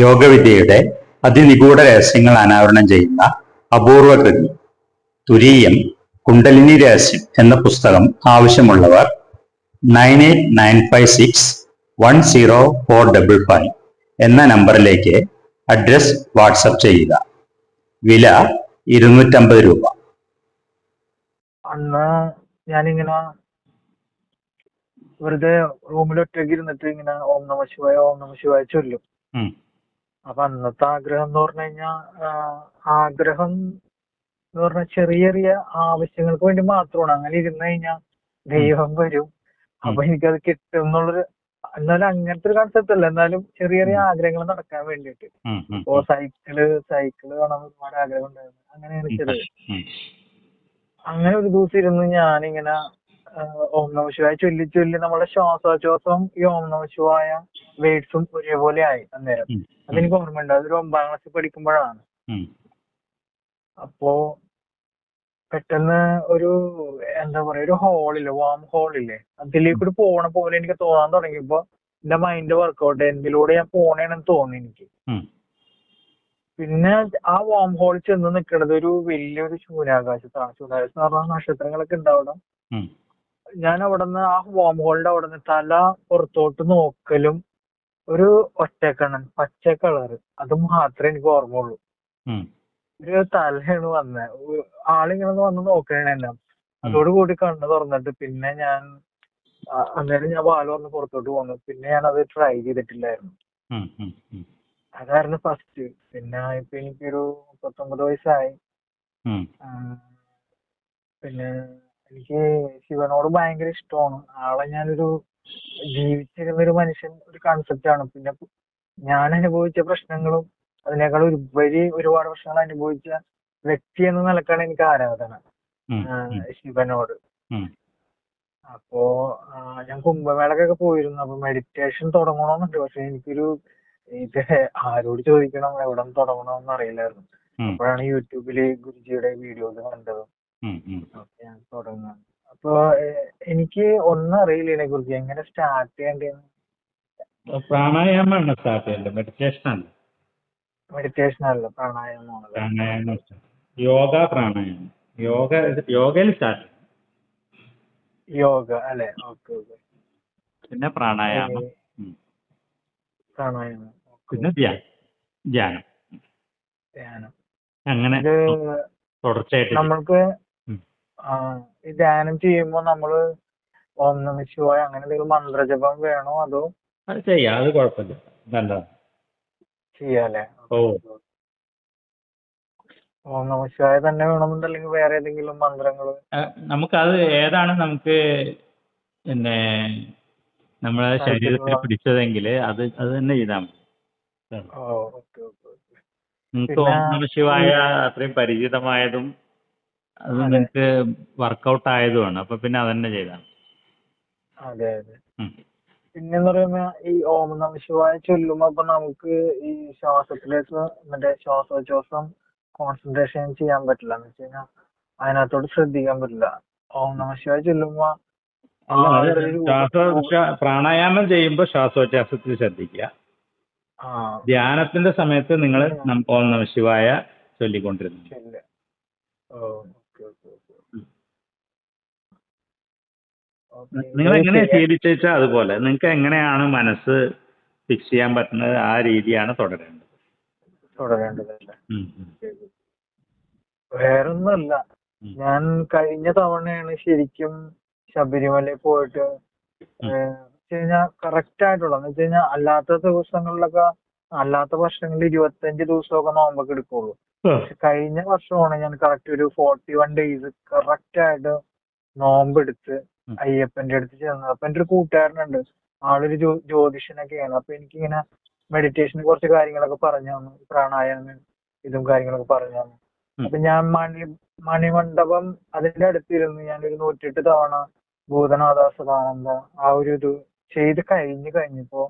യോഗവിദ്യയുടെ അതിനിഗൂഢ രഹസ്യങ്ങൾ അനാവരണം ചെയ്യുന്ന അപൂർവ കൃതി തുരീയം കുണ്ടലിനി രഹസ്യം എന്ന പുസ്തകം ആവശ്യമുള്ളവർ nine eight nine five six one zero four double five എന്ന നമ്പറിലേക്ക് അഡ്രസ് വാട്സപ്പ് ചെയ്യുക. വില ഇരുന്നൂറ്റമ്പത് രൂപ. അന്ന് ഞാനിങ്ങനെ വെറുതെ റൂമിൽ ഒറ്റയ്ക്ക് ഇരുന്നിട്ട് ഇങ്ങനെ ഓം നമ ശിവായ ഓം നമ ശിവായ ചൊല്ലും. അപ്പൊ അന്നത്തെ ആഗ്രഹം എന്ന് പറഞ്ഞു കഴിഞ്ഞാൽ ആഗ്രഹം എന്ന് പറഞ്ഞാൽ ചെറിയ ചെറിയ ആവശ്യങ്ങൾക്ക് വേണ്ടി മാത്രമാണ്. അങ്ങനെ ഇരുന്ന് കഴിഞ്ഞാൽ ദൈവം വരും. അപ്പൊ എനിക്കത് കിട്ടും എന്നുള്ളൊരു എന്നാലും അങ്ങനത്തെ ഒരു കൺസെപ്റ്റ് അല്ല. എന്നാലും ചെറിയ ചെറിയ ആഗ്രഹങ്ങൾ നടക്കാൻ വേണ്ടിട്ട് ഇപ്പോ സൈക്കിൾ സൈക്കിൾ കാണാൻ ഒരുപാട് ആഗ്രഹം ഉണ്ടായിരുന്നു. അങ്ങനെ അങ്ങനെ ഒരു ദിവസം ഇരുന്ന് ഞാനിങ്ങനെ ഓം നമ ശിവായ ചൊല്ലി ചൊല്ലി നമ്മളെ ശ്വാസോച്ഛ്വാസവും ഈ ഓം നമ ശിവായ വേർഡ്സും ഒരേപോലെ ആയി അന്നേരം. അതെനിക്ക് ഓർമ്മയുണ്ട്. അതൊരു ഒമ്പതാം ക്ലാസ്സിൽ പഠിക്കുമ്പോഴാണ്. അപ്പോ പെട്ടെന്ന് ഒരു എന്താ പറയാ ഒരു ഹോളില്ലേ വാം ഹോളില്ലേ അതിലേക്കൂടി പോണ പോലെ എനിക്ക് തോന്നാൻ തുടങ്ങിയപ്പോ എന്റെ മൈൻഡ് വർക്കൗട്ട് എന്തിലൂടെ ഞാൻ പോണേണെന്ന് തോന്നി എനിക്ക്. പിന്നെ ആ വാം ഹോളിൽ ചെന്ന് നിൽക്കുന്നത് ഒരു വലിയൊരു ശൂന്യാകാശത്താണ്. ശൂന്യാകാശം എന്ന് പറഞ്ഞാൽ നക്ഷത്രങ്ങളൊക്കെ ഉണ്ടാവണം. ഞാൻ അവിടുന്ന് ആ വാം ഹോളിന്റെ അവിടുന്ന് തല പുറത്തോട്ട് നോക്കലും ഒരു ഒറ്റക്കണ്ണൻ പച്ച കളറ് അത് മാത്രമേ എനിക്ക് ഓർമ്മയുള്ളൂ. ഉം. ഒരു തലയാണ് വന്നത് ആളിങ്ങനെ വന്ന് നോക്കണ എന്നെ അതോടുകൂടി കണ്ണ് തുറന്നിട്ട് പിന്നെ ഞാൻ അന്നേരം ഞാൻ വാൽ പറഞ്ഞ് പുറത്തോട്ട് പോന്നു. പിന്നെ ഞാൻ അത് ട്രൈ ചെയ്തിട്ടില്ലായിരുന്നു. അതായിരുന്നു ഫസ്റ്റ് പിന്നെ ഇപ്പൊ എനിക്കൊരു മുപ്പത്തൊമ്പത് വയസ്സായി. പിന്നെ എനിക്ക് ശിവനോട് ഭയങ്കര ഇഷ്ടമാണ് ആളെ ഞാനൊരു ജീവിച്ചിരുന്ന ഒരു മനുഷ്യൻ ഒരു കൺസെപ്റ്റ് ആണ്. പിന്നെ ഞാൻ അനുഭവിച്ച പ്രശ്നങ്ങളും അതിനേക്കാൾ ഉപരി ഒരുപാട് പ്രശ്നങ്ങൾ അനുഭവിച്ച വ്യക്തി എന്ന നിലക്കാണ് എനിക്ക് ആരാധന ശിവനോട്. അപ്പോ ഞാൻ കുംഭമേളക്കൊക്കെ പോയിരുന്നു. അപ്പൊ മെഡിറ്റേഷൻ തുടങ്ങണമെന്നുണ്ട് പക്ഷെ എനിക്കൊരു ഇത് ആരോട് ചോദിക്കണം എവിടെ നിന്ന് തുടങ്ങണമെന്ന് അറിയില്ലായിരുന്നു അപ്പോഴാണ് യൂട്യൂബിൽ ഗുരുജിയുടെ വീഡിയോസ് കണ്ടത്. ഉം. അപ്പൊ എനിക്ക് ഒന്നും അറിയില്ല ഇതിനെ കുറിച്ച് എങ്ങനെ സ്റ്റാർട്ട് ചെയ്യേണ്ടതെന്ന് പ്രാണായാമമാണ് സ്റ്റാർട്ട് ചെയ്യേണ്ടത്? മെഡിറ്റേഷൻ അല്ല മെഡിറ്റേഷൻ അല്ല പ്രാണായാമമാണ് പ്രാണായാമം യോഗ പ്രാണായാമം. യോഗ യോഗയിൽ സ്റ്റാർട്ട് യോഗ അല്ലെ? Okay okay. പിന്നെ പ്രാണായാമം. പ്രാണായാമം. പിന്നെ ധ്യാനം. ധ്യാനം. ധ്യാനം. അങ്ങനെ തുടർച്ചയായിട്ട് നമ്മൾക്ക്. ആ, ഈ ധ്യാനം ചെയ്യുമ്പോ നമ്മൾ ഓം നമ ശിവായ അങ്ങനെ എന്തെങ്കിലും മന്ത്രജപം വേണോ അതോ? അത് ചെയ്യാം അത് കുഴപ്പമില്ല. നല്ലതാണ് ചെയ്യാല്ലേ? ഓ. ഓം നമ ശിവായ തന്നെ വേണമെന്നുണ്ടല്ലെങ്കിൽ വേറെ ഏതെങ്കിലും മന്ത്രങ്ങൾ നമുക്കത് ഏതാണ് നമുക്ക് പിന്നെ നമ്മളെ ശരീരത്തിൽ പിടിച്ചതെങ്കിൽ അത് അത് തന്നെ ചെയ്താൽ മതി. Oh okay okay okay. നിങ്ങൾക്ക് ഓം നമ ശിവായ അത്രയും പരിചിതമായതും അത് നിനക്ക് വർക്കൗട്ട് ആയതുമാണ് അപ്പൊ പിന്നെ അതന്നെ ചെയ്താണ്. അതെ അതെ. പിന്നെ പിന്നെന്ന് പറയുമ്പോ ഈ ഓം നമ ശിവായ ചൊല്ലുമ്പോ അപ്പൊ നമുക്ക് ഈ ശ്വാസത്തിലേക്ക് മറ്റേ ശ്വാസോച്ഛ്വാസം കോൺസെൻട്രേഷൻ ചെയ്യാൻ പറ്റില്ല. എന്ന് വെച്ച് കഴിഞ്ഞാൽ അതിനകത്തോട്ട് ശ്രദ്ധിക്കാൻ പറ്റില്ല. ഓം നമ ശിവായ ചൊല്ലുമ്പോ പ്രാണായാമം ചെയ്യുമ്പോൾ ശ്വാസോച്ഛ്വാസത്തിൽ ശ്രദ്ധിക്കുക. ധ്യാനത്തിന്റെ സമയത്ത് നിങ്ങൾ ഓം നമ ശിവായ ചൊല്ലിക്കൊണ്ടിരുന്നു ശരി oh okay okay okay okay നിങ്ങൾ എങ്ങനെ ശീലിച്ചാൽ അതുപോലെ? നിങ്ങൾക്ക് എങ്ങനെയാണ് മനസ്സ് ഫിക്സ് ചെയ്യാൻ പറ്റുന്നത്? ആ രീതിയാണ് തുടരേണ്ടത്. തുടരേണ്ടത്. വേറൊന്നുമല്ല. ഞാൻ കഴിഞ്ഞ തവണയാണ് ശരിക്കും ശബരിമലയിൽ പോയിട്ട് വെച്ചുകഴിഞ്ഞാൽ കറക്റ്റ് ആയിട്ടുള്ള എന്ന് വെച്ച് കഴിഞ്ഞാൽ അല്ലാത്ത ദിവസങ്ങളിലൊക്കെ അല്ലാത്ത വർഷങ്ങളിൽ ഇരുപത്തഞ്ച് ദിവസമൊക്കെ നോമ്പൊക്കെ എടുക്കുള്ളൂ. പക്ഷെ കഴിഞ്ഞ വർഷമാണ് ഞാൻ കറക്റ്റ് ഒരു ഫോർട്ടി വൺ ഡേയ്സ് കറക്റ്റ് ആയിട്ട് നോമ്പ് എടുത്ത് ഉം. അയ്യപ്പന്റെ അടുത്ത് ചെന്നത് അപ്പൊ എന്റെ ഒരു കൂട്ടുകാരനുണ്ട്. ആളൊരു ജ്യോ ജ്യോതിഷനൊക്കെയാണ്. അപ്പൊ എനിക്കിങ്ങനെ മെഡിറ്റേഷൻ കുറച്ച് കാര്യങ്ങളൊക്കെ പറഞ്ഞു തന്നു. പ്രാണായാമം ഇതും കാര്യങ്ങളൊക്കെ പറഞ്ഞു തന്നു. അപ്പൊ ഞാൻ മണി മണിമണ്ഡപം അതിന്റെ അടുത്തിരുന്ന്. ഞാനൊരു നൂറ്റിയെട്ട് തവണ ഭൂതനാഥ സദാനന്ദ ആ ഒരു ഇത് ചെയ്ത് കഴിഞ്ഞു കഴിഞ്ഞപ്പോ.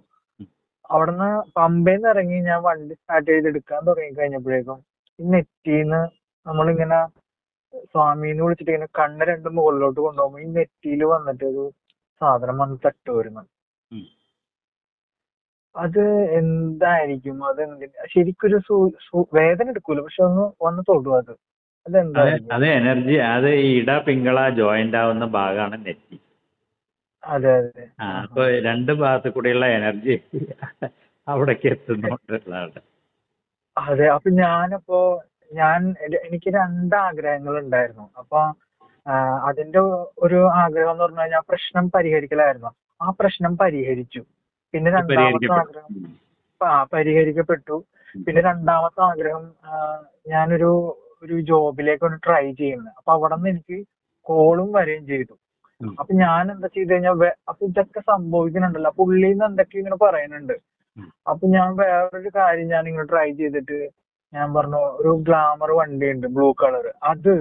അവിടുന്ന് പമ്പയിൽ ഇറങ്ങി ഞാൻ വണ്ടി സ്റ്റാർട്ട് ചെയ്ത് എടുക്കാൻ തുടങ്ങി കഴിഞ്ഞപ്പോഴേക്കും ഈ നെറ്റിന്ന് നമ്മളിങ്ങനെ സ്വാമീന്ന് വിളിച്ചിട്ട് ഇങ്ങനെ കണ്ണ് രണ്ടും മുകളിലോട്ട് കൊണ്ടുപോകുമ്പോ ഈ നെറ്റിയിൽ വന്നിട്ട് ഒരു സാധനം വന്ന് തട്ടുമായിരുന്നു ഉം. അത് എന്തായിരിക്കും? അത് ശരിക്കൊരു വേദന എടുക്കൂല പക്ഷെ ഒന്ന് വന്ന് തൊടും അത്? അത് എനർജി അത് ഇട പിങ്കള ജോയിന്റ് ആവുന്ന ഭാഗമാണ് നെറ്റി. അതെ അതെ. അപ്പൊ രണ്ട് ഭാഗത്ത് കൂടെയുള്ള എനർജി അവിടേക്ക് എത്തുന്നുണ്ട് അതെ അപ്പൊ ഞാനപ്പോ ഞാൻ എനിക്ക് രണ്ട് ആഗ്രഹങ്ങൾ ഉണ്ടായിരുന്നു അപ്പൊ അതിന്റെ ഒരു ആഗ്രഹം എന്ന് പറഞ്ഞു കഴിഞ്ഞാൽ പ്രശ്നം പരിഹരിക്കലായിരുന്നു. ആ പ്രശ്നം പരിഹരിച്ചു. പിന്നെ രണ്ടാമത്തെ ആഗ്രഹം ആ പരിഹരിക്കപ്പെട്ടു. പിന്നെ രണ്ടാമത്തെ ആഗ്രഹം ഞാനൊരു ഒരു ജോബിലേക്ക് ഒന്ന് ട്രൈ ചെയ്യുന്നത് അപ്പൊ അവിടെ നിന്ന് എനിക്ക് കോളും വരികയും ചെയ്തു. അപ്പൊ ഞാൻ എന്താ ചെയ്ത് കഴിഞ്ഞാൽ അപ്പൊ ഇതൊക്കെ സംഭവിക്കുന്നുണ്ടല്ലോ. പുള്ളിന്ന് എന്തൊക്കെ ഇങ്ങനെ പറയുന്നുണ്ട്. അപ്പൊ ഞാൻ വേറൊരു കാര്യം ഞാൻ ഇങ്ങനെ ട്രൈ ചെയ്തിട്ട് ഞാൻ പറഞ്ഞു ഒരു ഗ്ലാമർ വണ്ടി ഉണ്ട് ബ്ലൂ കളർ അത്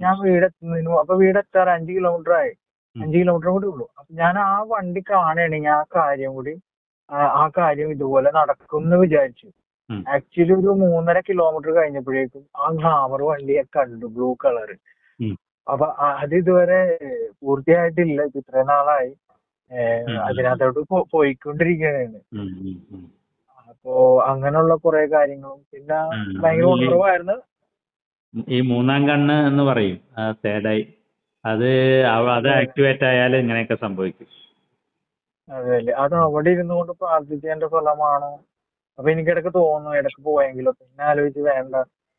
ഞാൻ വീടെത്തുന്നതിന് അപ്പൊ വീടെത്താറ് അഞ്ച് കിലോമീറ്റർ ആയി. അഞ്ച് കിലോമീറ്റർ കൂടി ഉള്ളൂ. അപ്പൊ ഞാൻ ആ വണ്ടി കാണുകയാണെങ്കിൽ ആ കാര്യം കൂടി ആ, കാര്യം ഇതുപോലെ നടക്കും എന്ന് വിചാരിച്ചു ആക്ച്വലി ഒരു മൂന്നര കിലോമീറ്റർ കഴിഞ്ഞപ്പോഴേക്കും ആ ഗ്ലാമർ വണ്ടിയെ കണ്ടു ബ്ലൂ കളർ. അപ്പൊ അത് ഇതുവരെ പൂർത്തിയായിട്ടില്ല. ഇത്രയും നാളായി. അതിനകത്തോട്ട് പോയിക്കൊണ്ടിരിക്കുകയാണ്. അപ്പോ അങ്ങനെയുള്ള കുറെ കാര്യങ്ങളും. പിന്നെ. ഭയങ്കര ഈ- ഉണർവായിരുന്നു. ഈ മൂന്നാം കണ്ണ് എന്ന് പറയും തേർഡ് ഐ അത് അത് ആക്ടിവേറ്റ് ആയാൽ ഇങ്ങനെയൊക്കെ സംഭവിക്കും. അതെ അല്ലേ അത് അവിടെ ഇരുന്നുകൊണ്ട് പ്രാർത്ഥിച്ചതിന്റെ ഫലമാണോ. അപ്പൊ എനിക്ക് ഇടയ്ക്ക് തോന്നുന്നു ഇടയ്ക്ക് പോയെങ്കിലോ. പിന്നെ ആലോചിച്ച് വേണ്ട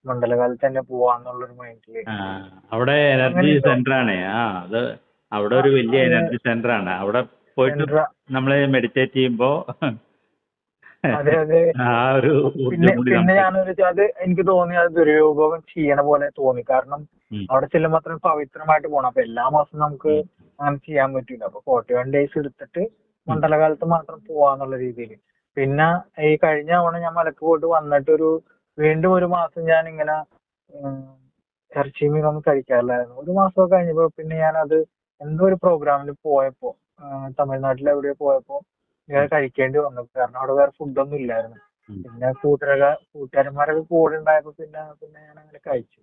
മണ്ഡലകാലത്ത് തന്നെ പോവാന്നുള്ളൊരു മൈൻഡിൽ ആ, അവിടെ എനർജി? സെന്റർ ആണ് ആ അത് അവിടെ ഒരു വലിയ എനർജി സെന്റർ ആണ് അവിടെ പോയിട്ട് നമ്മൾ നമ്മൾ മെഡിറ്റേറ്റ് ചെയ്യുമ്പോ അതെ അതെ. പിന്നെ പിന്നെ ഞാൻ അത് എനിക്ക് തോന്നി അത് ദുരുപയോഗം ചെയ്യണ പോലെ തോന്നി. കാരണം അവിടെ ചെല്ലുമ്പോൾ അത്രയും പവിത്രമായിട്ട് പോണം. അപ്പൊ എല്ലാ മാസവും നമുക്ക് അങ്ങനെ ചെയ്യാൻ പറ്റില്ല അപ്പൊ ഫോർട്ടി വൺ ഡേയ്സ് എടുത്തിട്ട് മണ്ഡലകാലത്ത് മാത്രം പോവാന്നുള്ള രീതിയിൽ പിന്നെ ഈ കഴിഞ്ഞ തവണ ഞാൻ മലക്ക് പോയിട്ട് വന്നിട്ട് ഒരു വീണ്ടും ഒരു മാസം ഞാൻ ഇങ്ങനെ ഇറച്ചി മീനൊന്നും കഴിക്കാറില്ലായിരുന്നു. ഒരു മാസമൊക്കെ കഴിഞ്ഞപ്പോ പിന്നെ ഞാൻ അത് എന്തോ ഒരു പ്രോഗ്രാമിൽ പോയപ്പോ തമിഴ്നാട്ടിൽ എവിടെയോ പോയപ്പോ ഞാൻ കഴിക്കേണ്ടി വന്നു. കാരണം അവിടെ വേറെ ഫുഡൊന്നും ഇല്ലായിരുന്നു. പിന്നെ കൂട്ടുകാര കൂട്ടുകാരന്മാരൊക്കെ കൂടെ ഉണ്ടായപ്പോ പിന്നെ പിന്നെ ഞാൻ അങ്ങനെ കഴിച്ചു.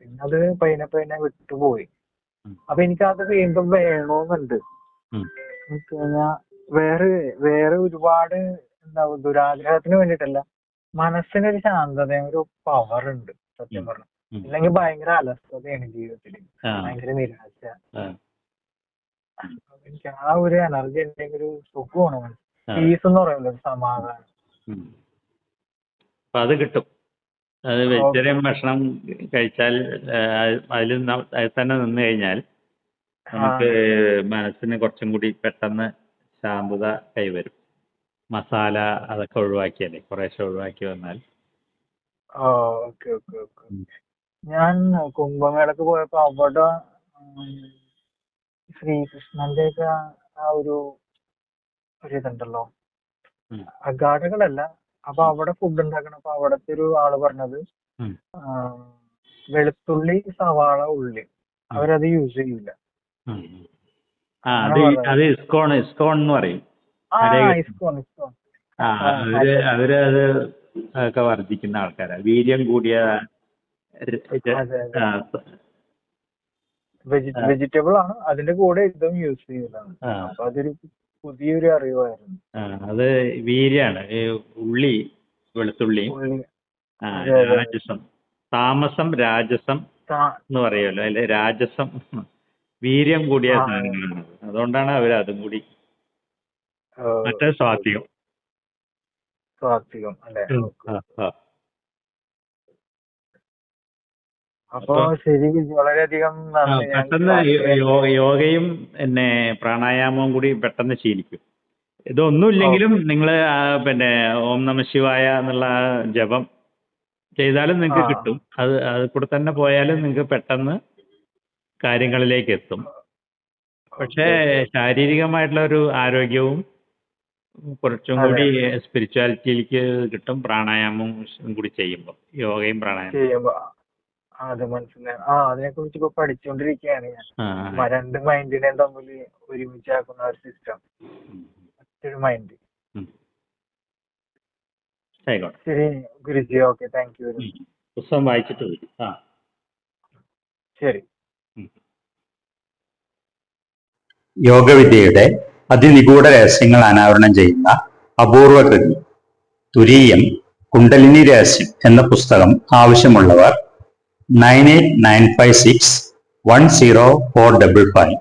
പിന്നെ അത് പയ്യനെ പയ്യനെ വിട്ടുപോയി. അപ്പൊ എനിക്ക് അത് വീണ്ടും വേണമെന്നുണ്ട് കഴിഞ്ഞാൽ വേറെ വേറെ ഒരുപാട് എന്താ ദുരാഗ്രഹത്തിന് വേണ്ടിയിട്ടല്ല മനസ്സിനൊരു ശാന്തതയും ഒരു പവർ ഉണ്ട്. സത്യം. പറഞ്ഞു. ഉം. ഇല്ലെങ്കിൽ ഭയങ്കര അലസതയാണ് ജീവിതത്തിൽ ഭയങ്കര നിരാശ. എനിക്ക് ആ ഒരു എനർജി അല്ലെങ്കിൽ ഒരു സുഖമാണ് പീസ് എന്ന് പറയുമല്ലോ സമാധാനം. അപ്പൊ അത് കിട്ടും. അത് വെജിറ്റേറിയൻ ഭക്ഷണം കഴിച്ചാൽ അതിൽ തന്നെ നിന്ന് കഴിഞ്ഞാൽ നമുക്ക് മനസ്സിന് കുറച്ചും കൂടി പെട്ടെന്ന് ശാന്തത കൈവരും. മസാല അതൊക്കെ ഒഴിവാക്കിയല്ലേ കുറേശ്ശെ ഒഴിവാക്കി വന്നാൽ. ഞാൻ കുംഭമേളക്ക് പോയപ്പോ അവിടെ ശ്രീകൃഷ്ണന്റെ ഒക്കെ ആ ഒരു ഒരു ഇതുണ്ടല്ലോ അഗാഡകളല്ല അപ്പൊ അവിടെ ഫുഡ് ഉണ്ടാക്കണം. അപ്പൊ അവിടത്തെ ഒരു ആൾ പറഞ്ഞത് വെളുത്തുള്ളി സവാള ഉള്ളി. അവരത് യൂസ് ചെയ്യൂല. ആ അത് അങ്ങനെ പറഞ്ഞത്. ഇസ്കോൺ ഇസ്കോൺ എന്ന് പറയും. ആ ഹരേ ഇസ്കോൺ ഇസ്കോൺ. ആ അവർ അവർ അത് ഒക്കെ വർദ്ധിക്കുന്ന ആൾക്കാരാ. വീര്യം കൂടിയ ര- ഇത്, അതെ അതെ ആ, വെജി ആ. വെജിറ്റബിൾ ആണ് അതിന്റെ കൂടെ ഇതും യൂസ് ചെയ്യലാണ്. അപ്പൊ അതൊരു പുതിയൊരു അറിവായിരുന്നു. അത് വീര്യാണ് ഉള്ളി വെളുത്തുള്ളി. രാജസം. താമസം രാജസം എന്ന് പറയുമല്ലോ. അല്ലെ? രാജസം. വീര്യം കൂടിയ സാധനങ്ങളാണ്. അതുകൊണ്ടാണ് അവർ അതും കൂടി മറ്റേ സ്വാത്വികം. സ്വാത്വികം. അല്ലെ ആ, ആ. അപ്പൊ ശരിക്കും വളരെയധികം നന്ദി. പെട്ടെന്ന് യോഗയും പിന്നെ പ്രാണായാമവും കൂടി പെട്ടെന്ന് ശീലിക്കും. ഇതൊന്നുമില്ലെങ്കിലും നിങ്ങൾ പിന്നെ ഓം നമ ശിവായ എന്നുള്ള ജപം ചെയ്താലും നിങ്ങൾക്ക് കിട്ടും. അത് അത് കൂടെ തന്നെ പോയാലും നിങ്ങൾക്ക് പെട്ടെന്ന് കാര്യങ്ങളിലേക്ക് എത്തും. പക്ഷേ ശാരീരികമായിട്ടുള്ള ഒരു ആരോഗ്യവും കുറച്ചും. കൂടി സ്പിരിച്വാലിറ്റിയിലേക്ക് കിട്ടും പ്രാണായാമവും കൂടി ചെയ്യുമ്പോൾ യോഗയും പ്രാണായാമം അത് മനസ്സിലായി. ആ അതിനെക്കുറിച്ച് ഇപ്പൊ പഠിച്ചുകൊണ്ടിരിക്കുകയാണ് ഞാൻ. ആ, രണ്ട് മൈൻഡിനെ തമ്മിൽ ഒരുമിച്ചാക്കുന്ന ഒരു സിസ്റ്റം. മറ്റൊരു മൈൻഡ്. ആയിക്കോട്ടെ. ശരി ഗുരുജി ഓക്കെ താങ്ക് യു. പുസ്തകം വായിച്ചിട്ട് വരും ആ. ശരി. യോഗവിദ്യയുടെ അതിനിഗൂഢ രഹസ്യങ്ങൾ അനാവരണം ചെയ്യുന്ന അപൂർവ കൃതി തുരീയം കുണ്ടലിനി രഹസ്യം എന്ന പുസ്തകം ആവശ്യമുള്ളവർ nine eight nine five six one zero four double five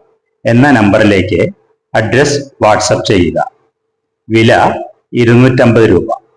എന്ന നമ്പറിലേക്ക് അഡ്രസ് വാട്സപ്പ് ചെയ്യുക. വില ഇരുന്നൂറ്റമ്പത് രൂപ.